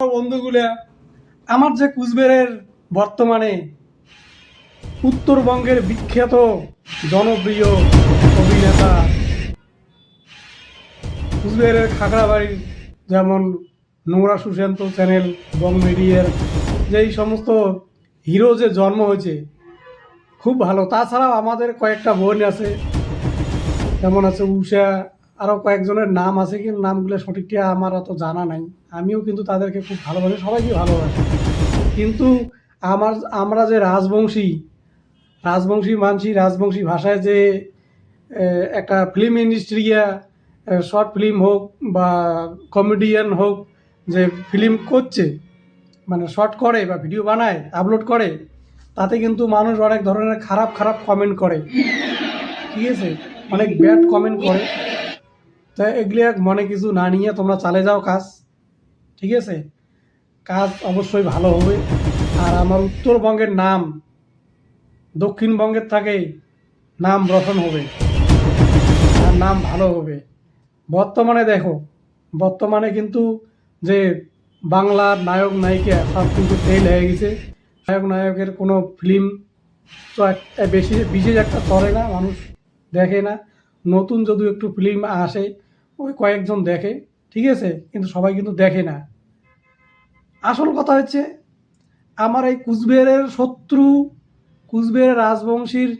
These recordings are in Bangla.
বন্ধুগুলা, আমার যে কুচবিহারের বর্তমানে উত্তরবঙ্গের বিখ্যাত জনপ্রিয় অভিনেতা, কুচবিহারের খাগড়াবাড়ির যেমন নোংরা সুশান্ত চ্যানেল, বং মিডিয়ার যে এই সমস্ত হিরো যে জন্ম হয়েছে, খুব ভালো। তাছাড়াও আমাদের কয়েকটা বোন আছে, যেমন আছে উষা আরও কয়েকজনের নাম আছে কিন্তু নামগুলো সঠিকটা আমার অত জানা নাই। আমিও কিন্তু তাদেরকে খুব ভালোবাসি, সবাইকে ভালোবাসি। কিন্তু আমার, আমরা যে রাজবংশী রাজবংশী মানসি রাজবংশী ভাষায় যে একটা ফিল্ম ইন্ডাস্ট্রিয়া শর্ট ফিল্ম হোক বা কমেডিয়ান হোক, যে ফিল্ম করছে মানে শর্ট করে বা ভিডিও বানায় আপলোড করে, তাতে কিন্তু মানুষ অনেক ধরনের খারাপ খারাপ কমেন্ট করে। ঠিক আছে? অনেক ব্যাড কমেন্ট করে। তো এগুলি মনে কিছু না নিয়ে তোমরা চালে যাও কাজ। ঠিক আছে? কাজ অবশ্যই ভালো হবে। আর আমার উত্তরবঙ্গের নাম, দক্ষিণবঙ্গের থেকে নাম রোশন হবে। আর নাম ভালো হবে। বর্তমানে দেখো, বর্তমানে কিন্তু যে বাংলার নায়ক, নায়িকা সব কিন্তু ফেল হয়ে গেছে। নায়ক, নায়কের কোনো ফিল্ম তো বেশি, বিশেষ একটা চলে না, মানুষ দেখে না। নতুন যদি একটু ফিল্ম আসে ওই কয়েকজন দেখে, ঠিক আছে? কিন্তু সবাই কিন্তু দেখে না। আসল কথা হচ্ছে, আমার এই কুচবিহারের শত্রু, কুচবিহারের রাজবংশীর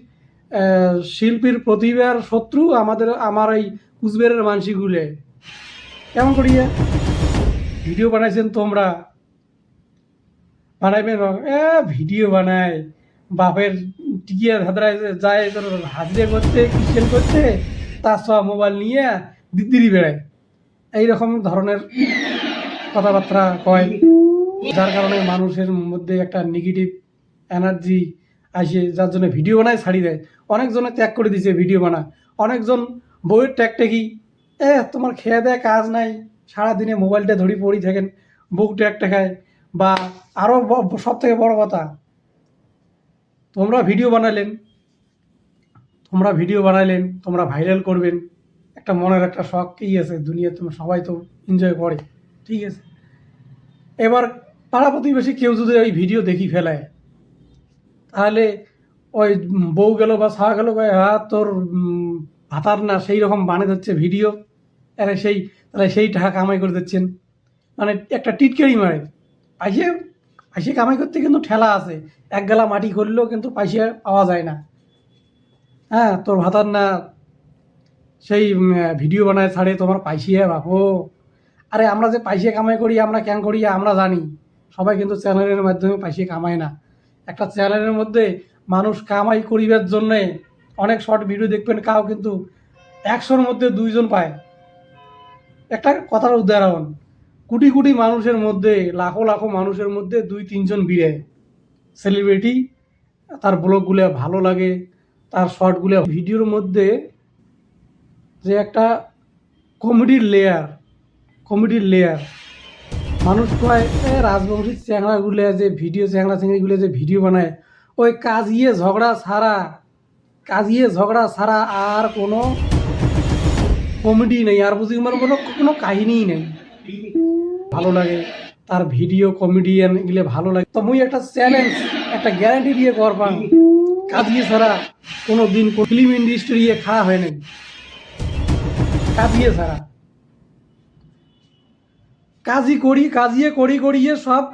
শিল্পীর প্রতিভার শত্রু আমাদের, আমার এই কুচবিহারের মানসিগুলে কেমন করিয়ে? ভিডিও বানাইছেন তোমরা? বানাইবেন এ, ভিডিও বানায়। বাপের টিকিয়া ধাদরায় যায়, হাজিরে করতে কিচেন করতে তার সব মোবাইল নিয়ে দিদিরি বেড়ায় এইরকম ধরনের কথাবার্তা কয় যার কারণে মানুষের মধ্যে একটা নেগেটিভ এনার্জি আসে, যার জন্য ভিডিও বানায় ছাড়ি দেয়। অনেকজনে ত্যাগ করে দিছে ভিডিও বানা। অনেকজন বইয়ের ট্যাগ ট্যাগি এ, তোমার খেয়ে দেয় কাজ নাই, সারাদিনে মোবাইলটা ধরি পড়ি থাকেন, বুক ট্যাগ টেখায় বা আরও সব থেকে বড় কথা, তোমরা ভিডিও বানালেন, তোমরা ভিডিও বানাইলেন তোমরা ভাইরাল করবেন। একটা মনের একটা শখ কি আছে? দুনিয়া তোমরা সবাই তো এনজয় করে ঠিক আছে? এবার পাড়া প্রতিবেশী কেউ যদি ওই ভিডিও দেখি ফেলায় তাহলে ওই বউ গেল বা ছাওয়া গেল কয়, হ্যাঁ তোর ভাতার না সেই রকম বানিয়ে দিচ্ছে ভিডিও আরে সেই তাহলে সেই টাকা কামাই করে দিচ্ছেন। মানে একটা টিটকারি মারে। পাইসে পাইসে কামাই করতে কিন্তু ঠেলা আছে। এক গেলা মাটি করলেও কিন্তু পাইসে পাওয়া যায় না। হ্যাঁ তোর ভাতার না সেই ভিডিও বানায় ছাড়ে, তোমার পাইসিয়ে বাপো। আরে, আমরা যে পাইসে কামাই করি, আমরা কেন করি, আমরা জানি। সবাই কিন্তু চ্যানেলের মাধ্যমে পাইসে কামায় না। একটা চ্যানেলের মধ্যে মানুষ কামাই করিবার জন্যে অনেক শর্ট ভিডিও দেখবেন কাউ কিন্তু একশোর মধ্যে দুইজন পায়। একটা কথার উদাহরণ, কোটি কোটি মানুষের মধ্যে, লাখো লাখো মানুষের মধ্যে দুই তিনজন বিড়ে সেলিব্রিটি তার ব্লগগুলো ভালো লাগে, তার শর্টগুলো ভিডিওর মধ্যে যে একটা কমেডির লেয়ার কমেডির লেয়ার মানুষ কয় রাজবংশীর চ্যাংড়াগুলো যে ভিডিও চ্যাংড়া চ্যাংড়িগুলো যে ভিডিও বানায়, ওই কাজিয়ে ঝগড়া ছাড়া, কাজিয়ে ঝগড়া ছাড়া আর কোনো কমেডি নেই, আর বুঝি আমার কোনো কোনো কাহিনীই নেই। ভালো লাগে তার ভিডিও কমেডিয়ান এগুলো ভালো লাগে। তো মুই একটা চ্যালেঞ্জ একটা গ্যারান্টি দিয়ে করবাম, কাজিয়ে ছাড়া কোনো দিন ফিল্ম ইন্ডাস্ট্রি খাওয়া হয় নাই। কাজিয়ে ছাড়া কাজই করি, কাজিয়ে করি, করিয়ে সব।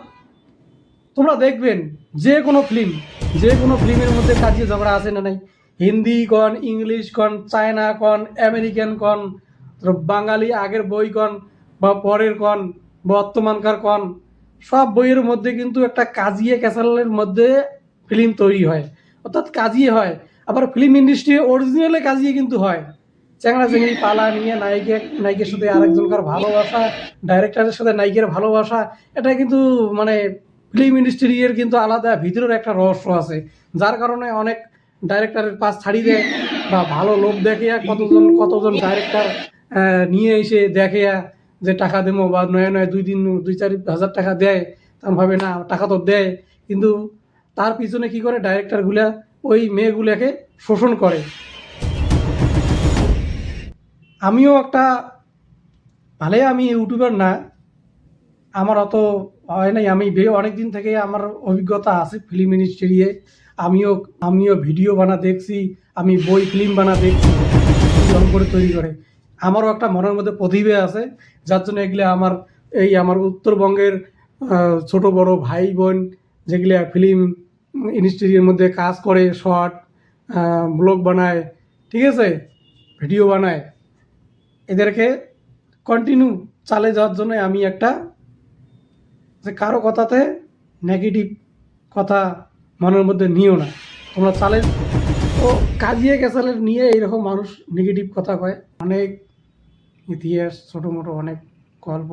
তোমরা দেখবেন, যে কোনো ফিল্ম যে কোনো ফিল্মের মধ্যে কাজিয়ে ঝগড়া আছে না নাই? হিন্দি কন, ইংলিশ কন, চায়না কন, আমেরিকান কন বাঙালি আগের বই কন, বা পরের কন বর্তমানকার কন, সব বইয়ের মধ্যে কিন্তু একটা কাজিয়ে ক্যাসালের মধ্যে ফিল্ম তৈরি হয়। অর্থাৎ কাজিয়ে হয়। আবার ফিল্ম ইন্ডাস্ট্রি অরিজিনালে কাজিয়ে কিন্তু হয়। চ্যাংড়া চেংড়ি পালা নিয়ে নায়িকা নায়িকের সাথে আরেকজনকার ভালোবাসা ডাইরেক্টরের সাথে নায়িকের ভালোবাসা, এটা কিন্তু মানে ফিল্ম ইন্ডাস্ট্রির কিন্তু আলাদা, ভিতরের একটা রহস্য আছে। যার কারণে অনেক ডাইরেক্টরের পাশ ছাড়িয়ে দেয় বা ভালো লোক দেখে, কতজন কতজন ডাইরেক্টর নিয়ে এসে দেখে যে টাকা দেবো বা নয় নয় দুই দিন দুই চার হাজার টাকা দেয়। তখন ভাবে, না, টাকা তো দেয়। কিন্তু তার পিছনে কি করে ডাইরেক্টরগুলা ওই মেয়েগুলোকে শোষণ করে। আমিও একটা, ভালে আমি ইউটিউবার না, আমার অত হয় নাই। আমি অনেক দিন থেকে আমার অভিজ্ঞতা আছে ফিল্ম ইন্ডাস্ট্রিয়ে আমিও আমিও ভিডিও বানা দেখছি, আমি বই ফিল্ম বানা দেখছি করে তৈরি করে। আমারও একটা মনের মধ্যে প্রতিভা আছে, যার জন্য এগুলো আমার, এই আমার উত্তরবঙ্গের ছোট বড় ভাই বোন যেগুলো ফিল্ম ইন্ডাস্ট্রির মধ্যে কাজ করে শর্ট ব্লগ বানায়, ঠিক আছে? ভিডিও বানায়। এদেরকে কন্টিনিউ চালে যাওয়ার জন্য আমি একটা যে কারও কথাতে নেগেটিভ কথা মনের মধ্যে নিও না। তোমরা চালে ও কাজিয়ে গেছালে নিয়ে এইরকম মানুষ নেগেটিভ কথা কয়। অনেক ইতিহাস ছোটো মোটো অনেক গল্প